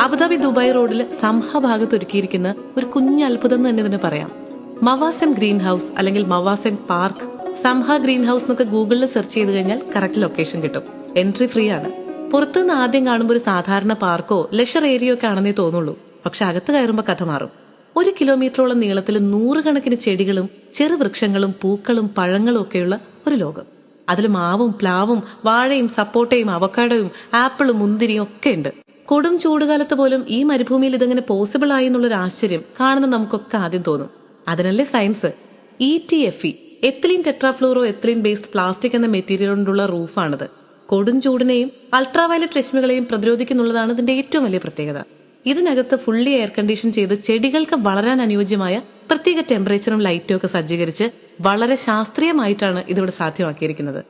Abu Dhabi Dubai റോഡിൽ സംഹ ഭാഗത്ത് ഒരുക്കിയിരിക്കുന്ന ഒരു കുഞ്ഞ് അത്ഭുതം തന്നെ ഇതിന് പറയാം. മവാസൻ ഗ്രീൻ ഹൗസ് അല്ലെങ്കിൽ മവാസൻ പാർക്ക് സംഹ ഗ്രീൻ ഹൗസ് എന്നൊക്കെ ഗൂഗിളിൽ സെർച്ച് ചെയ്ത് കഴിഞ്ഞാൽ കറക്റ്റ് ലൊക്കേഷൻ കിട്ടും. എൻട്രി ഫ്രീ ആണ്. പുറത്തുനിന്ന് ആദ്യം കാണുമ്പോൾ ഒരു സാധാരണ പാർക്കോ ലെഷർ ഏരിയയോ ഒക്കെ ആണെന്നേ തോന്നുള്ളൂ. പക്ഷെ അകത്ത് കയറുമ്പോൾ കഥ മാറും. ഒരു കിലോമീറ്ററോളം നീളത്തിൽ നൂറുകണക്കിന് ചെടികളും ചെറുവൃക്ഷങ്ങളും പൂക്കളും പഴങ്ങളും ഒക്കെയുള്ള ഒരു ലോകം. അതിൽ മാവും പ്ലാവും വാഴയും സപ്പോട്ടയും അവക്കാഡോയും ആപ്പിളും മുന്തിരിയും ഒക്കെ ഉണ്ട്. കൊടും ചൂടുകാലത്ത് പോലും ഈ മരുഭൂമിയിൽ ഇതെങ്ങനെ പോസിബിൾ ആയി എന്നുള്ളൊരു ആശ്ചര്യം കാണുന്ന നമുക്കൊക്കെ ആദ്യം തോന്നും. അതിനല്ലേ science E T F E ethylene tetrafluoro ethylene based plastic എന്ന മെറ്റീരിയൽ കൊണ്ടുള്ള റൂഫാണിത്. കൊടും ചൂടിനെയും അൾട്രാവയലറ്റ് രശ്മികളെയും പ്രതിരോധിക്കുന്നുള്ളതാണ് ഇതിന്റെ ഏറ്റവും വലിയ പ്രത്യേകത. ഇതിനകത്ത് ഫുള്ളി എയർ കണ്ടീഷൻ ചെയ്ത് ചെടികൾക്ക് വളരാൻ അനുയോജ്യമായ പ്രത്യേക ടെമ്പറേച്ചറും ലൈറ്റും ഒക്കെ സജ്ജീകരിച്ച് വളരെ ശാസ്ത്രീയമായിട്ടാണ് ഇതിവിടെ സാധ്യമാക്കിയിരിക്കുന്നത്.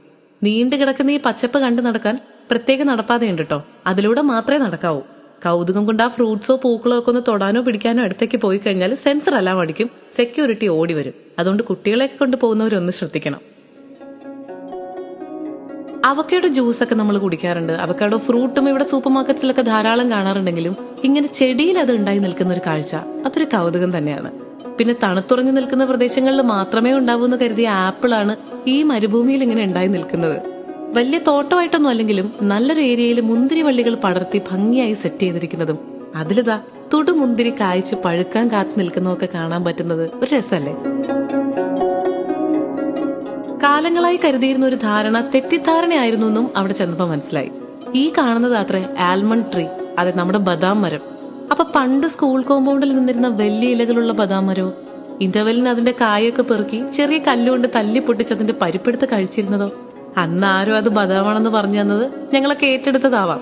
നീണ്ടു കിടക്കുന്ന ഈ പച്ചപ്പ് കണ്ടു നടക്കാൻ പ്രത്യേക നടപ്പാതയുണ്ട് കേട്ടോ അതിലൂടെ മാത്രമേ നടക്കാവൂ. കൗതുകം കൊണ്ട് ആ ഫ്രൂട്ട്സോ പൂക്കളോ ഒക്കെ ഒന്ന് തൊടാനോ പിടിക്കാനോ അടുത്തേക്ക് പോയി കഴിഞ്ഞാൽ സെൻസർ എല്ലാം അടിക്കും. സെക്യൂരിറ്റി ഓടി വരും. അതുകൊണ്ട് കുട്ടികളെയൊക്കെ കൊണ്ട് പോകുന്നവരൊന്ന് ശ്രദ്ധിക്കണം. അവക്കയുടെ ജ്യൂസ് ഒക്കെ നമ്മൾ കുടിക്കാറുണ്ട്. അവക്കയുടെ ഫ്രൂട്ടും ഇവിടെ സൂപ്പർ മാർക്കറ്റ്സിലൊക്കെ ധാരാളം കാണാറുണ്ടെങ്കിലും ഇങ്ങനെ ചെടിയിൽ അത് ഉണ്ടായി നിൽക്കുന്ന ഒരു കാഴ്ച അതൊരു കൗതുകം തന്നെയാണ്. പിന്നെ തണുത്തുറഞ്ഞു നിൽക്കുന്ന പ്രദേശങ്ങളിൽ മാത്രമേ ഉണ്ടാവൂ എന്ന് കരുതിയ ആപ്പിളാണ് ഈ മരുഭൂമിയിൽ ഇങ്ങനെ ഉണ്ടായി നിൽക്കുന്നത്. വലിയ തോട്ടമായിട്ടൊന്നും അല്ലെങ്കിലും നല്ലൊരു ഏരിയയിൽ മുന്തിരി വള്ളികൾ പടർത്തി ഭംഗിയായി സെറ്റ് ചെയ്തിരിക്കുന്നതും. അതിലിതാ തുടുമുന്തിരി കായ്ച്ച് പഴുക്കാൻ കാത്തു നിൽക്കുന്നതൊക്കെ കാണാൻ പറ്റുന്നത് ഒരു രസമല്ലേ കാലങ്ങളായി കരുതിയിരുന്ന ഒരു ധാരണ തെറ്റിദ്ധാരണയായിരുന്നു എന്നും അവിടെ ചെന്നപ്പോ മനസ്സിലായി. ഈ കാണുന്നത് അത്രേ ആൽമണ്ട് ട്രീ അതെ നമ്മുടെ ബദാം മരം. അപ്പൊ പണ്ട് സ്കൂൾ കോമ്പൗണ്ടിൽ നിന്നിരുന്ന വലിയ ഇലകളുള്ള ബദാം മരവും ഇന്റർവെല്ലിന് അതിന്റെ കായൊക്കെ പെറുക്കി ചെറിയ കല്ലുകൊണ്ട് തല്ലി പൊട്ടിച്ച് അതിന്റെ പരിപ്പെടുത്ത് കഴിച്ചിരുന്നതോ? അന്ന് ആരും അത് ബദാമാണെന്ന് പറഞ്ഞു തന്നത് ഞങ്ങളൊക്കെ ഏറ്റെടുത്തതാവാം.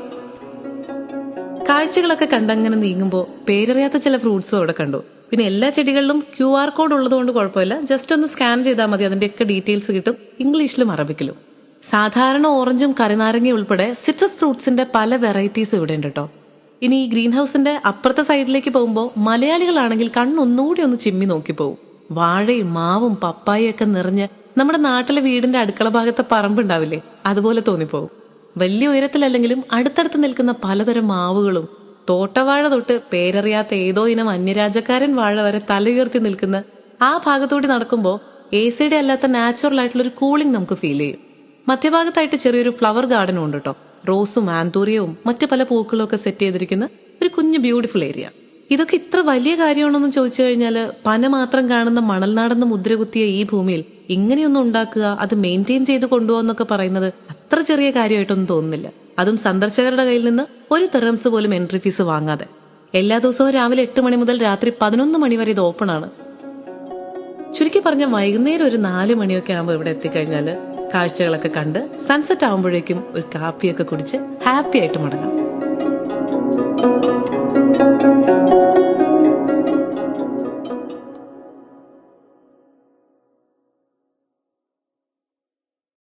കാഴ്ചകളൊക്കെ കണ്ടങ്ങനെ നീങ്ങുമ്പോൾ പേരറിയാത്ത ചില ഫ്രൂട്ട്സും അവിടെ കണ്ടു. പിന്നെ എല്ലാ ചെടികളിലും ക്യു ആർ കോഡ് ഉള്ളതുകൊണ്ട് കുഴപ്പമില്ല. ജസ്റ്റ് ഒന്ന് സ്കാൻ ചെയ്താൽ മതി അതിന്റെയൊക്കെ ഡീറ്റെയിൽസ് കിട്ടും. ഇംഗ്ലീഷിലും അറബിക്കിലും. സാധാരണ ഓറഞ്ചും കരിനാരങ്ങയും ഉൾപ്പെടെ സിട്രസ് ഫ്രൂട്ട്സിന്റെ പല വെറൈറ്റീസ് ഇവിടെ ഉണ്ട് കേട്ടോ. ഇനി ഈ ഗ്രീൻ ഹൗസിന്റെ അപ്പുറത്തെ സൈഡിലേക്ക് പോകുമ്പോൾ മലയാളികളാണെങ്കിൽ കണ്ണൊന്നുകൂടി ഒന്ന് ചിമ്മി നോക്കി പോകും വാഴയും മാവും പപ്പായും ഒക്കെ നിറഞ്ഞ് നമ്മുടെ നാട്ടിലെ വീടിന്റെ അടുക്കള ഭാഗത്തെ പറമ്പുണ്ടാവില്ലേ? അതുപോലെ തോന്നിപ്പോകും. വലിയ ഉയരത്തിലല്ലെങ്കിലും അടുത്തടുത്ത് നിൽക്കുന്ന പലതരം മാവുകളും തോട്ടവാഴ തൊട്ട് പേരറിയാത്ത ഏതോ ഇനം അന്യരാജക്കാരൻ വാഴ വരെ തലയുയർത്തി നിൽക്കുന്ന ആ ഭാഗത്തൂടി നടക്കുമ്പോൾ എ സിയുടെ അല്ലാത്ത നാച്ചുറൽ ആയിട്ടുള്ള ഒരു കൂളിംഗ് നമുക്ക് ഫീൽ ചെയ്യും. മധ്യഭാഗത്തായിട്ട് ചെറിയൊരു ഫ്ലവർ ഗാർഡനും ഉണ്ട് കേട്ടോ റോസും ആന്തൂറിയവും മറ്റു പല പൂക്കളും ഒക്കെ സെറ്റ് ചെയ്തിരിക്കുന്ന ഒരു കുഞ്ഞു ബ്യൂട്ടിഫുൾ ഏരിയ ഇതൊക്കെ ഇത്ര വലിയ കാര്യമാണെന്ന് ചോദിച്ചു കഴിഞ്ഞാൽ പന മാത്രം കാണുന്ന മണൽനാടെന്ന് മുദ്രകുത്തിയ ഈ ഭൂമിയിൽ ഇങ്ങനെയൊന്നും ഉണ്ടാക്കുക അത് മെയിന്റെയിൻ ചെയ്ത് കൊണ്ടുപോകാന്നൊക്കെ പറയുന്നത് അത്ര ചെറിയ കാര്യമായിട്ടൊന്നും തോന്നുന്നില്ല. അതും സന്ദർശകരുടെ കയ്യിൽ നിന്ന് ഒരു തെറംസ് പോലും എൻട്രി ഫീസ് വാങ്ങാതെ. എല്ലാ ദിവസവും രാവിലെ എട്ട് മണി മുതൽ രാത്രി പതിനൊന്ന് മണി വരെ ഇത് ഓപ്പൺ ആണ്. ചുരുക്കി പറഞ്ഞ വൈകുന്നേരം ഒരു നാല് മണിയൊക്കെ ആകുമ്പോൾ ഇവിടെ എത്തിക്കഴിഞ്ഞാൽ കാഴ്ചകളൊക്കെ കണ്ട് സൺസെറ്റ് ആകുമ്പോഴേക്കും ഒരു കാപ്പിയൊക്കെ കുടിച്ച് ഹാപ്പി ആയിട്ട് മടങ്ങാം.